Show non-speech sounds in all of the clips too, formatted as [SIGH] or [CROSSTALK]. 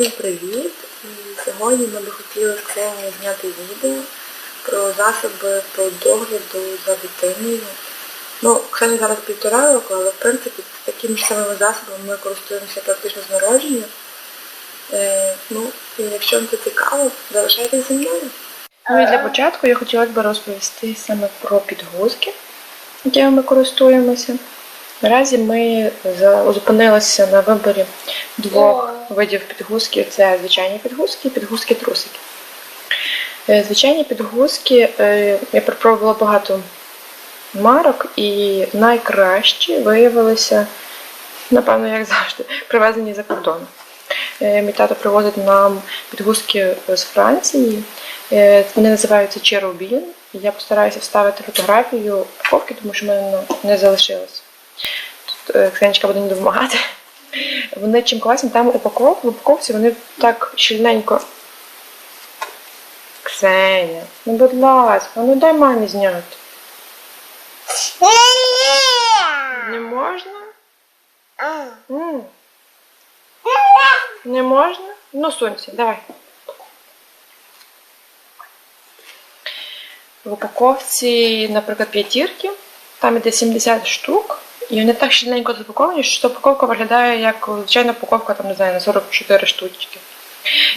Всім привіт! І сьогодні ми би хотіли з Ксенією зняти відео про засоби по догляду за дитиною. Ну, Ксені зараз півтора року, але в принципі такими ж самими засобами ми користуємося практично з народження. Е, ну, і якщо вам це цікаво, залишайтеся зі мною. Ну і для початку я хотіла б розповісти саме про підгузки, якими ми користуємося. Наразі ми зупинилися на виборі двох видів підгузки. Це звичайні підгузки і підгузки трусики. Е, Звичайні підгузки е, я попробувала багато марок, і найкращі виявилися, напевно, як завжди, привезені за кордону. Е, Мій тато привозить нам підгузки з Франції. Вони називаються Cherubin. Я постараюся вставити фотографію упаковки, тому що в мене не залишилось. Е, Ксенечка буде мені допомагати. Вони чим класні, там упаковка, в упаковці вони так щільненько. Ксеня, ну будь ласка, ну дай мамі зняти. Не можна? Не можна? Ну, сунься, давай. В упаковці, наприклад, п'ятірки, там іде 70 штук, і вони так щільненько запаковані, що упаковка виглядає як звичайна упаковка, там, не знаю, на 44 штучки.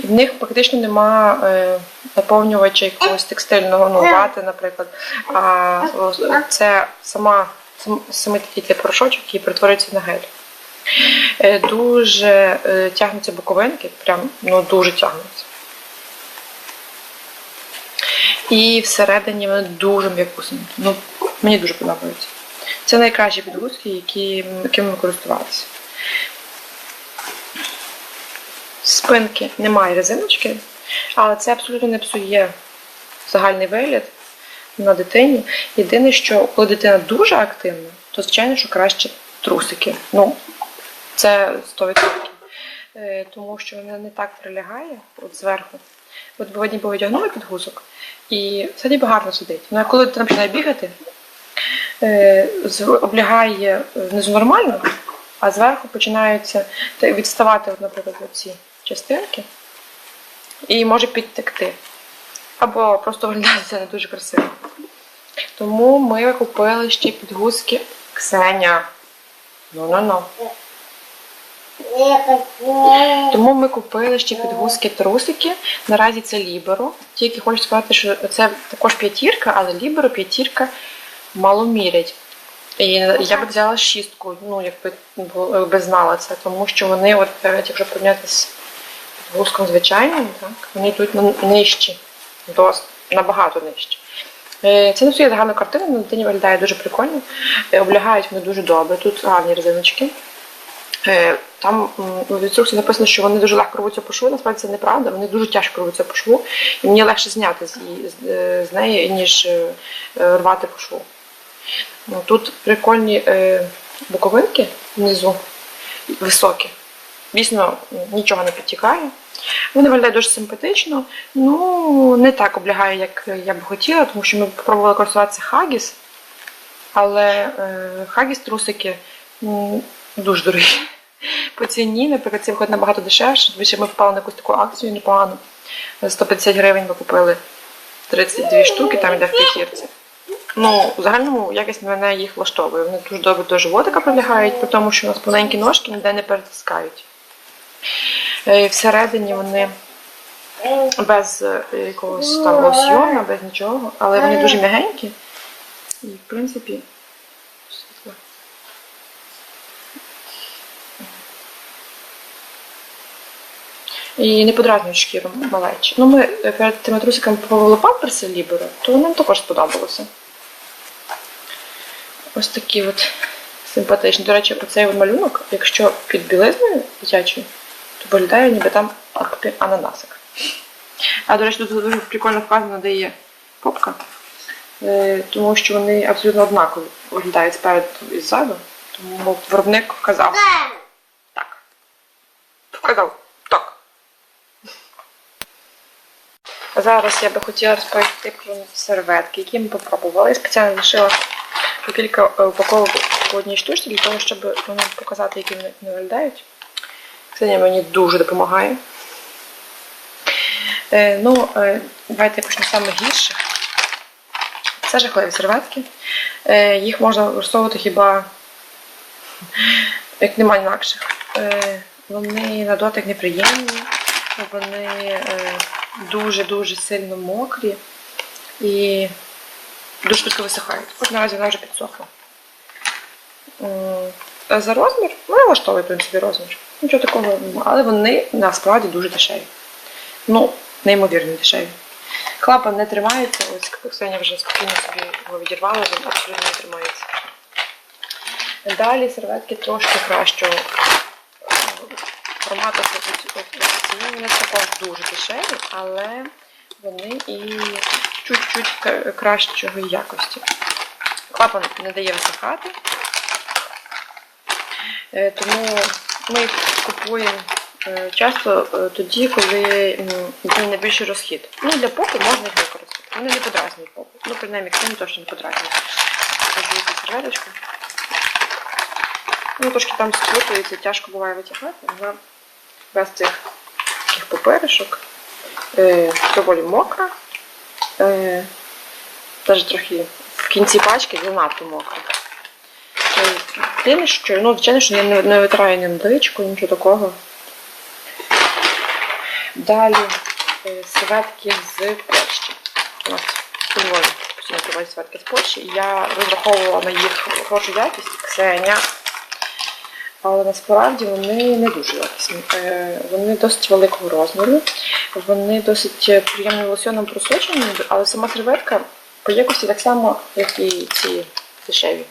І в них практично нема е, наповнювача якогось текстильного ну, вати, наприклад. А це сама, сам, самий такий для порошочок, який перетворюється на гель. Е, Дуже е, тягнуться боковинки, прям ну дуже тягнуться. І всередині вони дуже м'якусенькі. Ну, мені дуже подобаються. Це найкращі підгузки, які, якими ми користувалися. Спинки немає резиночки, але це абсолютно не псує загальний вигляд на дитині. Єдине, що коли дитина дуже активна, то звичайно, що краще трусики. Ну, це 100%. Е, Тому що вона не так прилягає от зверху. От бо ніби одягнули підгузок, і все ніби гарно сидить. Ну а коли дитина починає бігати, облягає внизу нормально, а зверху починаються відставати, наприклад, ці частинки, і може підтекти. Або просто виглядає не дуже красиво. Тому ми купили ще підгузки Ксеня. Ну-ну-ну. Тому ми купили ще підгузки трусики. Наразі це Ліберо. Тільки хочу сказати, що це також п'ятірка, але Ліберо п'ятірка мало мірять. І я би взяла шістку, ну якби, бу- якби знала це, тому що вони, от навіть якщо порівняти з підгузком звичайним, так, вони йдуть на- нижчі, дос, набагато нижчі. Е, Це не все гарна картина, на дитині виглядає дуже прикольно. Е, Облягають вони дуже добре. Тут гарні резиночки. Е, Там в інструкції написано, що вони дуже легко рвуться по шву. Насправді це неправда, вони дуже тяжко рвуться по шву. І мені легше зняти з, з, е, з неї, ніж е, е, рвати по шву. Ну, Тут прикольні е, боковинки внизу, високі. Дійсно, нічого не підтікає. Вони виглядають дуже симпатично. Ну, не так облягає, як я б хотіла, тому що ми пробували користуватися Хагіс. Але е, Хагіс трусики дуже дорогі. По ціні, наприклад, це виходить набагато дешевше. Більше ми впали на якусь таку акцію непогану. 150 гривень ми купили 32 штуки, там йде в п'ятірці. Ну, в загальному якість мене їх влаштовує. Вони дуже добре до животика прилягають, при тому, що у нас маленькі ножки ніде не перетискають. Е, Всередині вони без е, якогось там лосьйона, без нічого, але вони дуже м'ягенькі. І, в принципі, таке. І не подразнюють шкіру малечі. Ну, ми е, перед тими трусиками попробували памперси Ліберо, то нам також сподобалося. Ось такі от симпатичні. До речі, оцей малюнок, якщо під білизною дитячою, то виглядає ніби там ананасик. А до речі, тут дуже прикольно вказано, де є попка, Е, тому що вони абсолютно однакові виглядають спереду і ззаду. Тому виробник вказав. Так. Вказав. Так. Зараз я би хотіла розповісти про серветки, які ми попробували. Я спеціально лишила по кілька е, упаковок по одній штучці для того, щоб вам показати, які вони вони виглядають. Ксенія мені дуже допомагає. Е, ну, е, давайте я почну з самих. Це жахливі серветки. Е, їх можна використовувати хіба як немає інакших. Е, вони на дотик неприємні, вони е, дуже-дуже сильно мокрі і дуже швидко висихають. Хоч наразі вона вже підсохла. За розмір, мене влаштовує, в принципі, розмір. Нічого такого немає. Але вони насправді дуже дешеві. Ну, неймовірно дешеві. Клапан не тримається, ось Ксеня вже спокійно собі його відірвала, він абсолютно не тримається. Далі серветки трошки кращого е, формату ці вони також дуже дешеві, але вони і чуть-чуть к- кращої якості. Клапан не дає висихати, Е, тому ми їх купуємо е, часто е, тоді, коли йде найбільший розхід. Ну, для попи можна їх використати. Вони не подразнюють попу. Ну, принаймні, Ксені точно не подразнюють. Серветочку. Ну, трошки там сплутується, тяжко буває витягати, вона без цих таких паперишок. Е, доволі мокра. Е, теж трохи в кінці пачки занадто мокра. Е, Єдине, що, ну, звичайно, що я не, не витираю ні личку, нічого такого. Далі е, серветки з Польщі. У нас постійно привозять серветки з Польщі. Я розраховувала на їх хорошу якість, Ксеня. Але насправді вони не дуже якісні. Е, Вони досить великого розміру, вони досить приємним лосьоном просочені, але сама серветка по якості так само, як і ці дешеві.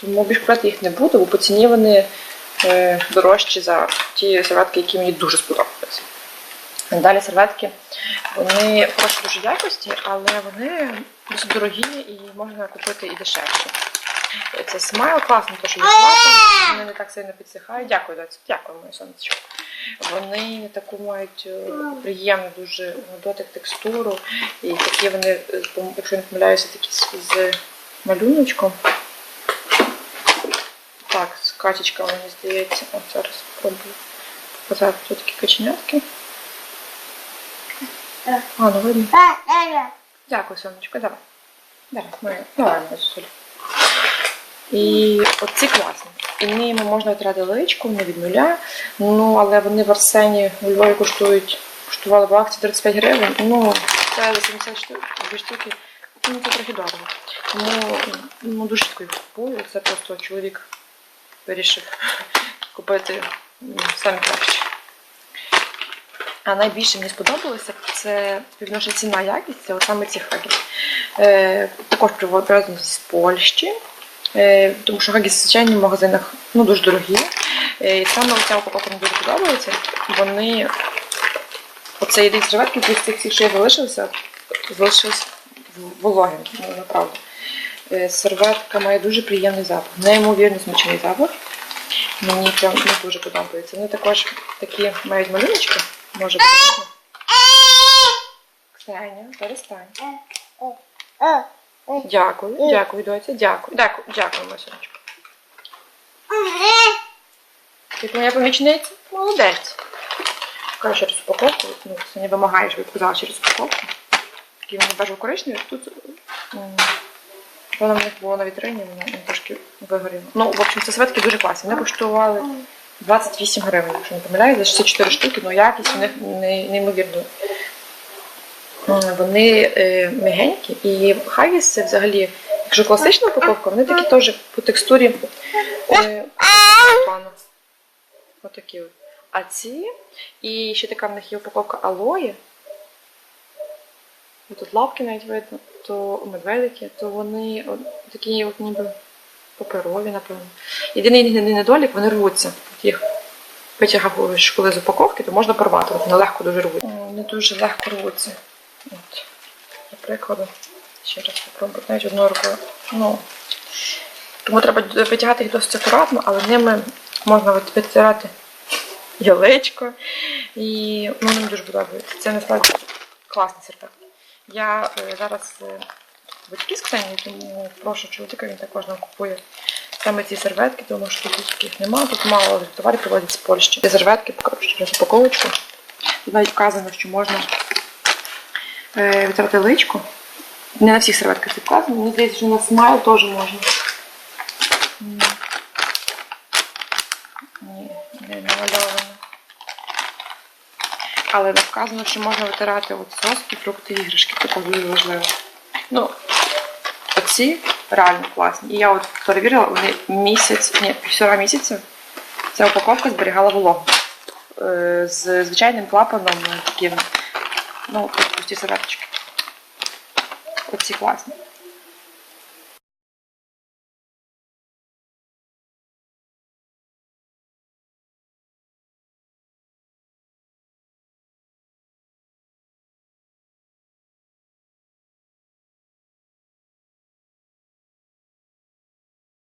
Тому більш брати їх не буду, бо по ціні вони е, дорожчі за ті серветки, які мені дуже сподобалися. Далі серветки, вони хороші дуже якості, але вони досить дорогі і можна купити і дешевше. Це смайл класно, тому що є класно, вони не так сильно підсихають. Дякую, доці. Дякую, моє сонечко. Вони не таку мають е, приємну дуже дотик текстуру. І такі вони, е, якщо не помиляюся, такі з, малюночком. Так, з качечка, мені здається. От зараз спробую показати тут такі каченятки. А, ну видно. Дякую, сонечко, давай. Давай, моя. Давай, соль. І оці класні. І ними можна витрати личку, не від нуля. Ну, але вони в Арсені у Львові коштують, коштували в акції 35 гривень. Ну, це за 70 штук, дві штуки. Ну, це трохи дорого. Тому ну, дуже швидко їх купую. Це просто чоловік вирішив [LAUGHS] купити м, самі кращі. А найбільше мені сподобалося це співвідношення ціна якість, це саме ці хаги. Е, також привезені з Польщі, тому що хаги звичайно в магазинах ну, дуже дорогі. Е, і саме оця упаковка мені дуже подобається. Вони оце єдині серветки, з цих всіх, що я залишилися, залишились вологим, ну, направду. Е, Серветка має дуже приємний запах, неймовірно смачний запах. Мені прям не дуже подобається. Вони також такі мають малюночки, може бути. Ксеня, перестань. Дякую, дякую, доця, дякую. Дякую, дякую, моя. Ти моя помічниця? Молодець. Покажу через упаковку. Ну, це не вимагає, щоб я через упаковку. Такі вони бежево коричневі. Тут м, вона в них була на вітрині, вона ну, трошки вигоріла. Ну, в общем, це светки дуже класні. Вони коштували 28 гривень, якщо не помиляюсь, за 64 штуки, ну якість у них не- неймовірно. М, Вони е, м'ягенькі, і Хагіс це взагалі, якщо класична упаковка, вони такі теж по текстурі е. Отакі от. А ці, і ще така в них є упаковка алої. Тут лапки навіть видно, то медведики, то вони от, такі от ніби паперові, напевно. Єдиний недолік, вони рвуться. От їх витягав коли з упаковки, то можна порвати, вони легко дуже рвуться. Вони дуже легко рвуться. От. Для прикладу. Ще раз спробую. Навіть одною рукою. Ну. Тому треба витягати їх досить акуратно, але ними можна витирати яличко. І ну, мені дуже подобається. Це насправді класний серветки. Я е, зараз е, батьки з Ксенією, тому прошу чоловіка, він також нам купує саме ці серветки, тому що тут таких немає. Тут мало товарів приводять з Польщі. Ці серветки, покажу через упаковочку. Тут навіть вказано, що можна витрати личку. Не на всіх серветках так вказано. Мені здається, що на смайл теж можна. Ні, не намальовано. Але вказано, що можна витирати от соски, фрукти, іграшки. Це дуже важливо. Ну, оці реально класні. І я от перевірила, вони місяць, ні, півтора місяця ця упаковка зберігала вологу. Е, З звичайним клапаном е, таким, ну, от пусті серветочки. Оці класні.